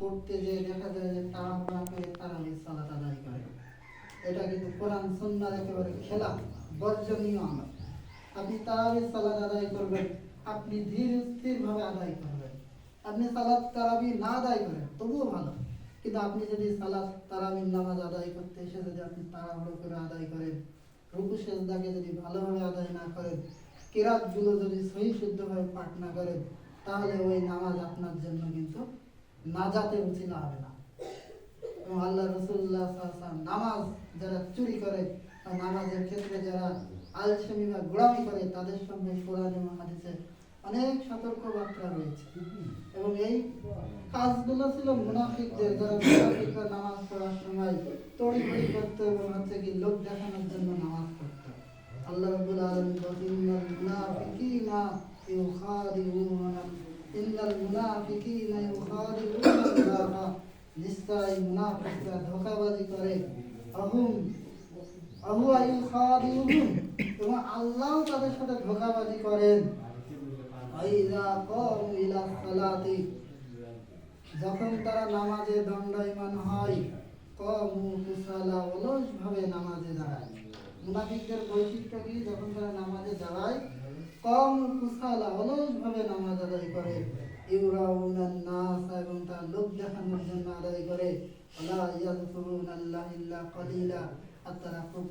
পড়তে যে দেখা যায় যে তারাবির সালাত আদায় করে। এটা কিন্তু কোরআন একেবারে খেলা বর্জনীয় আমল। আপনি সালাত আদায় করবেন, আপনি ধীর আদায় করবেন। আপনি তারাবি না আদায় করেন, তবুও ভালো। কিন্তু আপনি যদি সালাত তারাবির নামাজ আদায় করতে এসে যদি আপনি তাড়াহুড়ো করে আদায় করেন, রুকু সেজদাকে যদি ভালোভাবে আদায় না করেন, কেরাতগুলো যদি সহি শুদ্ধভাবে পাঠ না করেন, তাহলে ওই নামাজ নাজাতের উচিত হবে না। এবং আল্লাহ রসুল্লাহ নামাজ যারা চুরি করে বা নামাজের ক্ষেত্রে যারা আলসেমি বা গোড়ামি করে, তাদের সঙ্গে কোরআন এবং হাদিসে অনেক সতর্ক বার্তা রয়েছে। এবং এই কাজগুলো ছিল মুনাফিকদের, যারা মুনাফিকরা নামাজ পড়ার সময় তড়ি তড়িঘড়ি করতো এবং হচ্ছে কি লোক দেখানোর জন্য নামাজ পড়তো। আল্লাহ বলেন ইন্নাল মুনাফিকিনা ইউখাদিউনা ইন্নাল মুনাফিকিনা ইউখাদিউনা আল্লাহ নিশ্চয় মুনাফিকরা করে আহুম আহু আইউখাদিউহুম এবং আল্লাহ তাদের সাথে ধোঁকাবাজি করেন আইযা কামু ইলা সালাতি যখন তারা নামাজে দণ্ডায়মান হয় কমু কুসালা অলস ভাবে নামাজে দাঁড়ায়। মুনাফিকদের বৈশিষ্ট্য কি? যখন তারা নামাজে দাঁড়ায় কম কুসালা অলস ভাবে নামাজ আদায় করে। লোক দেখানোর জন্য আল্লাহ তারা খুব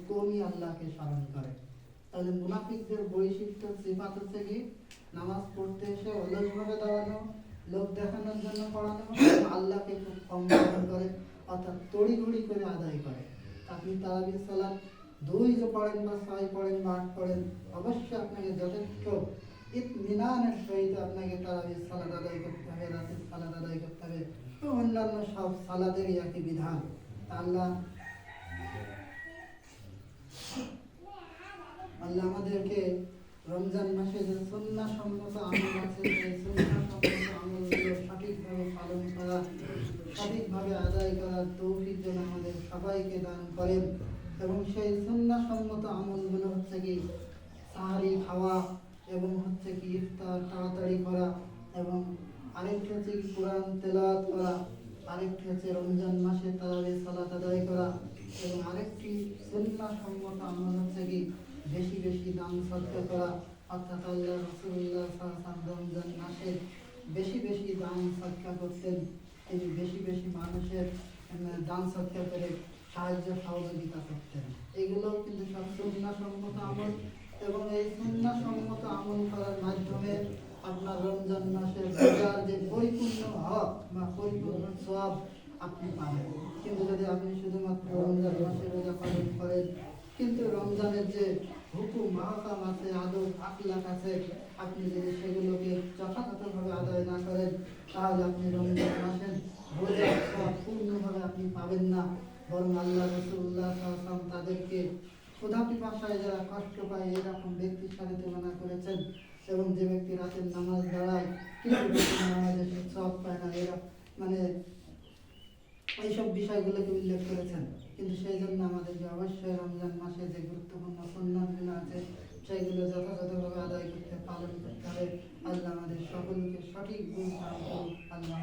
আল্লাহকে খুব কম স্মরণ করে, অর্থাৎ তড়িঘড়ি করে আদায় করে। আপনি তারাবির সালাত দুই যে পড়েন বা ছয় পড়েন বা আট পড়েন, অবশ্যই আপনাকে যথেষ্ট ইতমিনানের সহিত আপনাকে তারাবির সালাত আদায় করতে হবে রাতের সালাত আদায় করতে হবে। অন্যান্য সব সালাদেরই একই বিধান। আল্লাহ আল্লাহ আমাদেরকে রমজান মাসে যে সন্না সম্মত আমল আছে, সেই আমলগুলো সঠিকভাবে পালন করা সঠিকভাবে আদায় করার তৌফিক যেন আমাদের সবাইকে দান করেন। এবং সেই সন্না সম্মত আমলগুলো হচ্ছে কি, সাহারি, খাওয়া এবং হচ্ছে কি ইফতার তাড়াতাড়ি করা এবং আরেকটি হচ্ছে কি কোরআন তেলাওয়াত করা, আরেকটি হচ্ছে রমজান মাসে তারাবি, সালাত আদায় করা এবং আরেকটি সুন্নাহ সম্মত আমল হচ্ছে কি বেশি বেশি দান সদকা করা। অর্থাৎ আল্লাহ রসুল্লাহ সাল্লাম রমজান মাসে বেশি বেশি দান সদকা করতেন। তিনি বেশি বেশি মানুষের দান সদকা করে সাহায্য সহযোগিতা করতেন। এগুলো কিন্তু সব সুন্নাহ সম্মত আমল। এবং এই সুন্নাহ সম্মত আমল করার মাধ্যমে আপনার রমজান মাসের রোজার যে পরিপূর্ণ হক বা পরিপূর্ণ সব আপনি পাবেন। কিন্তু যদি আপনি শুধুমাত্র রমজান মাসে রোজা পালন করেন, কিন্তু রমজানের যে হুকুম মাহকাম আছে, আদব, আখলাক আছে, আপনি যদি সেগুলোকে যথাযথভাবে আদায় না করেন, তাহলে আপনি রমজান মাসের রোজা সব পূর্ণভাবে আপনি পাবেন না। বরং আল্লাহ রসুল্লাহ তাদেরকে ক্ষুধা যারা কষ্ট পায় এরকম ব্যক্তির সাথে তুলনা করেছেন এবং যে ব্যক্তি রাতের নামাজ দাঁড়ায় সব পায় না, এরা মানে এইসব বিষয়গুলোকে উল্লেখ করেছেন। কিন্তু সেই জন্য আমাদেরকে অবশ্যই রমজান মাসে যে গুরুত্বপূর্ণ সন্ন্যাসগুলো আছে সেইগুলো যথাযথভাবে আদায় করতে, পালন করতে হবে। আল্লাহ আমাদের সকলকে সঠিক করুন আল্লাহ